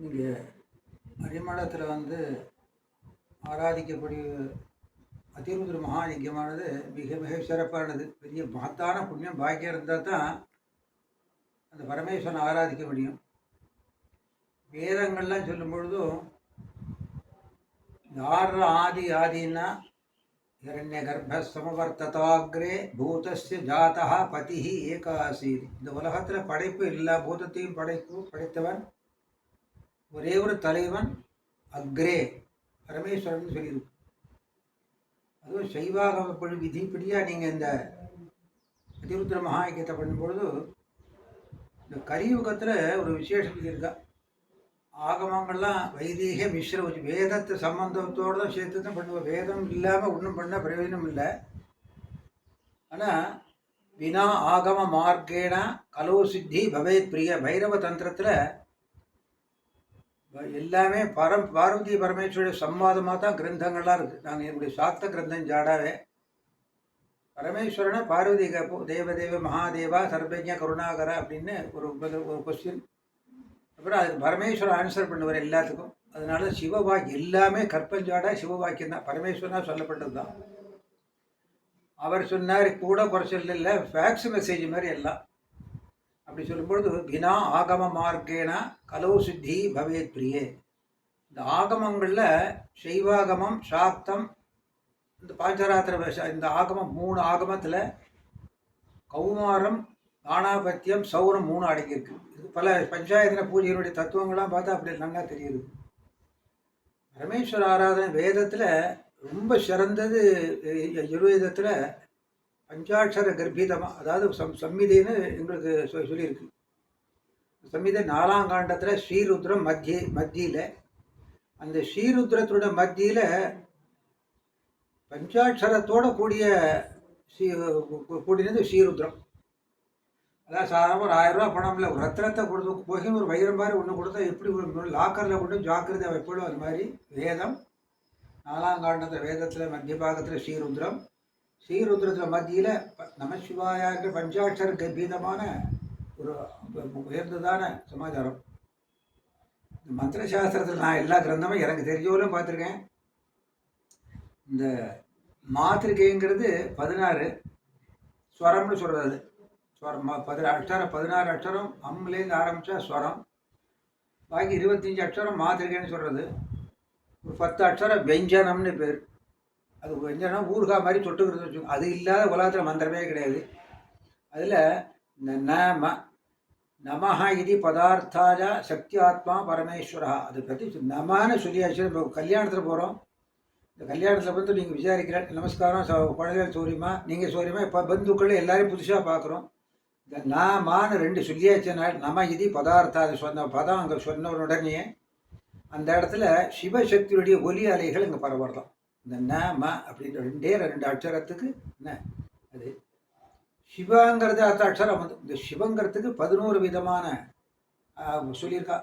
இங்கே அரிமளத்தில் வந்து ஆராதிக்கக்கூடிய அதிருத்ர மகாலிங்கமானது மிக மிக சிறப்பானது. பெரிய மகத்தான புண்ணியம். பாக்கியம் இருந்தால் தான் அந்த பரமேஸ்வரனை ஆராதிக்க முடியும். வேதங்கள்லாம் சொல்லும் பொழுதும் யார் ஆதி ஆதின்னா இரண்ய கர்ப்ப சமவர்த்ததாகிரே பூதஸ்ய ஜாதா பதிஹி ஏகாசீர் இந்த உலகத்தில் படைப்பு எல்லா பூதத்தையும் படைப்பு படைத்தவன் ஒரே ஒரு தலைவன் அக்ரே பரமேஸ்வரன் சொல்லியிருக்கும். அதுவும் சைவாக விதிப்படியாக நீங்கள் இந்த அதிருத்ர மகாயக்கியத்தை பண்ணும்பொழுது இந்த கலியுகத்தில் ஒரு விசேஷம் இருக்கா ஆகமங்கள்லாம் வைதீக மிஸ்ர வச்சு வேதத்தை சம்பந்தத்தோடு தான் சேர்த்து தான் பண்ணுவோம் வேதம் இல்லாமல் ஒன்றும் பண்ண பிரயோஜனம் இல்லை. ஆனால் வினா ஆகம மார்க்கேனா கலோ சித்தி பவேத் பிரிய பைரவ தந்திரத்தில் எல்லாமே பரம் பார்வதி பரமேஸ்வரிய சம்மாதமாக தான் கிரந்தங்கள்லாம் இருக்குது நாங்கள் என்னுடைய சாத்த கிரந்தம் ஜாடாவே. பரமேஸ்வரனை பார்வதி கேட்போம் தேவதேவ மகாதேவா சர்வஜ கருணாகர அப்படின்னு ஒரு ஒரு கொஸ்டின் அப்புறம் அதுக்கு பரமேஸ்வரன் ஆன்சர் பண்ணுவார் எல்லாத்துக்கும். அதனால சிவவாக்கி எல்லாமே கற்பஞ்சாடா சிவவாக்கியம் தான். பரமேஸ்வரனாக சொல்லப்பட்டது தான். அவர் சொன்னார் கூட குறைச்சல் இல்லை ஃபேக்ஸ் மெசேஜ் மாதிரி எல்லாம். அப்படி சொல்லும்பொழுது வினா ஆகம மார்க்கேன கலோ சித்தி பவேத் பிரியே. இந்த ஆகமங்களில் சைவாகமம் சாக்தம் இந்த பாஞ்சராத்திர இந்த ஆகமம் மூணு ஆகமத்தில் கௌமாரம் ஆணாபத்தியம் சௌரம் மூணு அடங்கியிருக்கு. இது பல பஞ்சாயத்தின பூஜையினுடைய தத்துவங்கள்லாம் பார்த்தா அப்படி நல்லா தெரியுது. பரமேஸ்வர ஆராதனை வேதத்தில் ரொம்ப சிறந்தது யுர்வேதத்தில் பஞ்சாட்சர கர்ப்பீதமாக அதாவது சம் சம்மிதைன்னு எங்களுக்கு சொ சொல்லியிருக்கு. சம்மிதை நாலாம் காண்டத்தில் ஸ்ரீருத்ரம் மத்திய மத்தியில். அந்த ஸ்ரீருத்ரத்தோட மத்தியில் பஞ்சாட்சரத்தோட கூடிய ஸ்ரீ கூடினது ஸ்ரீருத்ரம். அதான் சாதாரண ஒரு ஆயிரம் ரூபா பணம் இல்லை ஒரு ரத்னத்தை கொடுத்து போய் ஒரு வைரம் மாதிரி ஒன்று கொடுத்தா எப்படி ஒரு லாக்கரில் கொண்டு ஜாக்கிரதை வைப்படும் அது மாதிரி வேதம். நாலாம் காண்டத்தில் வேதத்தில் மத்திய பாகத்தில் ஸ்ரீருத்ரம். ஸ்ரீருத்ரத்தில் மத்தியில் நமசிவாயாங்கிற பஞ்சாட்சர கம்பீதமான ஒரு உயர்ந்ததான சமாச்சாரம். இந்த மந்திர சாஸ்திரத்தில் நான் எல்லா கிரந்தமும் எனக்கு தெரிஞ்சவளும் பார்த்துருக்கேன். இந்த மாத்திருக்கைங்கிறது பதினாறு ஸ்வரம்னு சொல்கிறது அது ஸ்வரம் பதினாறு அக்ஷரம் பதினாறு அக்ஷரம் அம்லேருந்து ஆரம்பித்தா ஸ்வரம். பாக்கி இருபத்தஞ்சி அக்ஷரம் மாத்திருக்கைன்னு சொல்கிறது ஒரு பத்து அக்ஷரம் வெஞ்சனம்னு பேர். அது வெஞ்சனம் ஊறுகாய் மாதிரி தொட்டுக்கிறது வச்சுக்கோங்க அது இல்லாத உலகத்தில் மந்திரமே கிடையாது. அதில் நம நமஹா இது பதார்த்தாஜா சக்தி ஆத்மா பரமேஸ்வரா அதை பற்றி நமான்னு சொல்லியாச்சு. இப்போ கல்யாணத்தில் போகிறோம் இந்த கல்யாணத்தில் வந்து நீங்கள் விசாரிக்கிற நமஸ்காரம் ச குழந்தைகள் சௌரியமா நீங்கள் சௌரியமா இப்போ பந்துக்கள் எல்லாரையும் புதுசாக பார்க்குறோம் இந்த நாமான்னு ரெண்டு சொல்லியாச்சுனால் நம இது பதார்த்தா அது சொன்ன பதம் அங்கே சொன்ன உடனே அந்த இடத்துல சிவசக்தியுடைய ஒலி அலைகள் இங்கே பரவலாம் இந்த ந ம அப்படின்ற ரெண்டே ரெண்டு அக்ஷரத்துக்கு என்ன அது சிவங்கிறது அடுத்த அக்ஷரம் வந்து இந்த சிவங்கிறதுக்கு பதினோரு விதமான சொல்லியிருக்கா.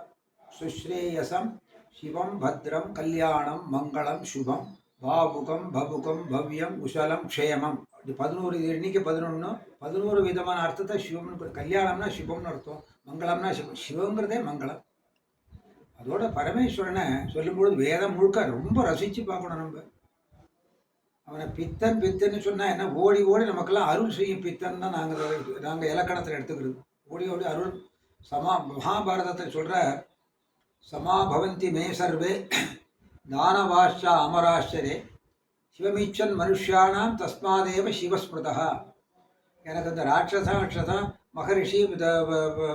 சுஸ்ரேயசம் சிவம் பத்ரம் கல்யாணம் மங்களம் சுபம் பாபுகம் பபுகம் பவ்யம் குஷலம் க்ஷேமம். இது பதினோரு எண்ணிக்கை பதினொன்று பதினோரு விதமான அர்த்தத்தை சிவம்னு கல்யாணம்னா சிவம்னு அர்த்தம் மங்களம்னா சிவம். சிவங்கிறதே மங்களம். அதோட பரமேஸ்வரனை சொல்லும்பொழுது வேதம் முழுக்க ரொம்ப ரசித்து பார்க்கணும் நம்ம. அவனை பித்தன் பித்தன்னு சொன்னால் என்ன? ஓடி ஓடி நமக்கெல்லாம் அருள் செய்யும் பித்தன் தான் நாங்கள் நாங்கள் இலக்கணத்தில் எடுத்துக்கிறது. ஓடி ஓடி அருள் சமா மகாபாரதத்தை சொல்கிற சமாபவந்தி மே சர்வே தானவாஷா அமராஷரே சிவமீச்சன் மனுஷியானாம் தஸ்மாதேவ சிவஸ்மிருதா எனக்கு அந்த ராட்சசா ராட்சசா மகரிஷி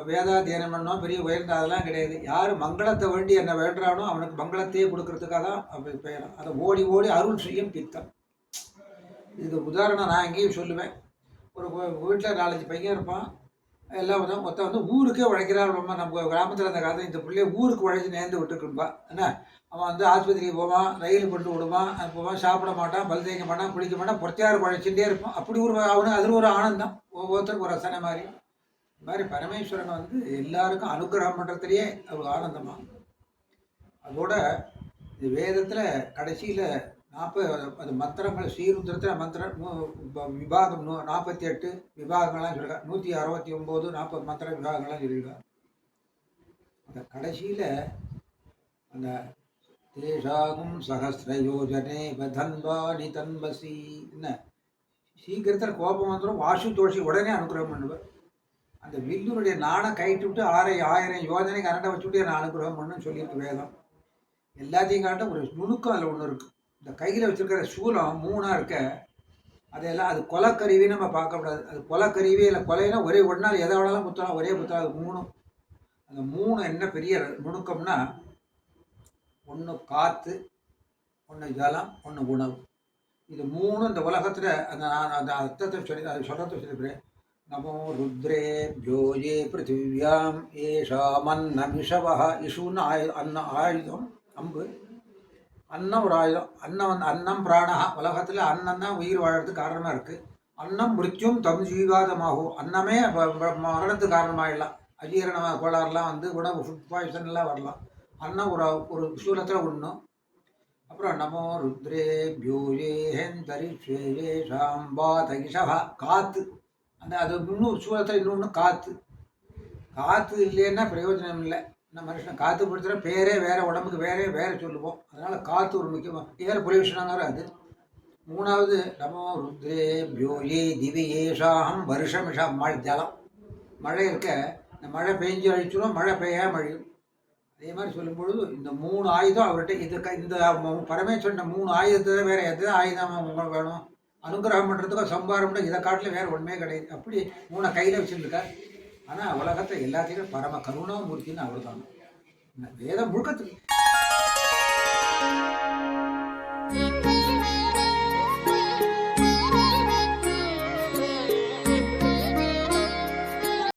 வேதாத்தியனம் பண்ணோம் பெரிய உயர்ந்த அதெல்லாம் கிடையாது. யார் மங்களத்தை வேண்டி என்ன வேண்டானோ அவனுக்கு மங்களத்தையே கொடுக்கறதுக்காக தான் அப்படி பெயரும் அதை ஓடி ஓடி அருள் செய்யும் பித்தம் இதுக்கு உதாரணம் நான் எங்கேயும் சொல்லுவேன். ஒரு வீட்டில் நாலஞ்சு பையன் இருப்பான். எல்லாம் வந்து மொத்தம் வந்து ஊருக்கே உழைக்கிறாள் ரொம்ப நம்ம கிராமத்தில் அந்த காலத்தில் இந்த பிள்ளைய ஊருக்கு உழைச்சி நேர்ந்து விட்டுருக்கும்பா. என்ன? அவன் வந்து ஆஸ்பத்திரிக்கு போவான் ரயில் கொண்டு விடுவான் போவான் சாப்பிட மாட்டான் பல் தேய்க்க மாட்டான் குளிக்க மாட்டான் பொறுத்தையார் உழைச்சிட்டே இருப்பான். அப்படி ஒரு அவனுக்கு அதில் ஒரு ஆனந்தம். ஒவ்வொருத்தருக்கும் ஒரு ரசனை மாதிரி. இது மாதிரி பரமேஸ்வரன் வந்து எல்லாருக்கும் அனுகிரகம் பண்ணுறதுலேயே ஒரு ஆனந்தமாக அதோட இந்த வேதத்தில் கடைசியில் நாற்பது அது மந்திரங்கள் ஸ்ரீருத்திரத்தில் மந்திரம் விபாகம் நூ நாற்பத்தி எட்டு விபாகங்கள்லாம் சொல்லியிருக்கா நூற்றி அறுபத்தி ஒம்பது நாற்பது மந்திர விபாகங்கள்லாம் சொல்லியிருக்கா அந்த கடைசியில் அந்த தேஷாகும் சகசிரயோஜனே வதன்வாணி தன்வசி. என்ன? சீக்கிரத்தில் கோபம் வந்துடும் வாசு தோஷி உடனே அனுகிரகம் பண்ணுவேன் அந்த வில்லுனுடைய நாணை கைட்டு விட்டு ஆறை ஆயிரம் யோஜனைக்கு கரண்டை வச்சுட்டு நான் அனுகிரகம் பண்ணுன்னு சொல்லியிருக்கு வேதம். எல்லாத்தையும் காட்ட ஒரு நுணுக்கம் அதில் ஒன்று இருக்குது இந்த கையில் வச்சுருக்கிற சூலம் மூணாக இருக்க அதையெல்லாம் அது கொலக்கருவி நம்ம பார்க்கக்கூடாது அது கொலக்கருவி இல்லை கொலைனா ஒரே ஒன்றா எதை வேணாலும் குத்தலாம் ஒரே குத்தலாம் அது மூணும். அந்த மூணு என்ன பெரிய நுணுக்கம்னா ஒன்று காற்று ஒன்று ஜலம் ஒன்று உணவு. இது மூணும் இந்த உலகத்தில் அந்த நான் அந்த அர்த்தத்தை சொல்லி அது சொல்கிறத சொல்லியிருக்கிறேன் நமோ ருத்ரே ஏ பிருத்திவியாம் ஏஷாமன்ன விஷவா இஷுன்னு ஆயு அன்ன ஆயுதம் அம்பு. அன்னம் ஒரு ஆயுதம். அன்னம் வந்து அன்னம் பிராணா. உலகத்தில் அன்னம் தான் உயிர் வாழறதுக்கு காரணமாக இருக்குது அன்னம் மிருத்தியும் தம் ஜீவாதமாகும். அன்னமே மரணத்துக்கு காரணமாகிடலாம் அஜீரண கோளாறுலாம் வந்து உணவு ஃபுட் பாய்சன்லாம் வரலாம். அன்னம் ஒரு ஒரு சூலத்தில் உண்ணும். அப்புறம் நமோ ருத்ரே பியூஜேஹந்தரிஷே சாம்பா தகிஷா காத்து. அந்த அது இன்னும் சூழத்தில் இன்னொன்று காத்து. காற்று இல்லைன்னா பிரயோஜனம் இல்லை. நம்ம மனுஷன் காற்று பிடிச்சிட பேரே வேற உடம்புக்கு வேறே வேறு சொல்லுவோம். அதனால் காற்று ஒரு முக்கியமாக ஏர் பொல்யூஷனாங்கிற அது? மூணாவது நமோ ருத்ரே பியோயே திவி ஏஷாகம் வருஷமிஷா மழை ஜலம். மழை இருக்க இந்த மழை பெஞ்சு அழிச்சிடும் மழை பெய்யாமல் அழியும். அதே மாதிரி சொல்லும் பொழுது இந்த மூணு ஆயுதம் அவர்கிட்ட இது க- இந்த பரமேஸ்வரன் மூணு ஆயுதத்தை வேற எது ஆயுதம் உங்களுக்கு வேணும்? அனுகிரகம் பண்ணுறதுக்கும் சம்பாரம் இதை காட்டில் வேறு ஒன்றுமே கிடையாது. அப்படி மூணை கையில் வச்சுருக்கார் ஆனால் உலகத்தில் எல்லாத்தையும் பரம கருணாமூர்த்தின்னு அவர் தான் வேதம் முழுக்கத்துக்கு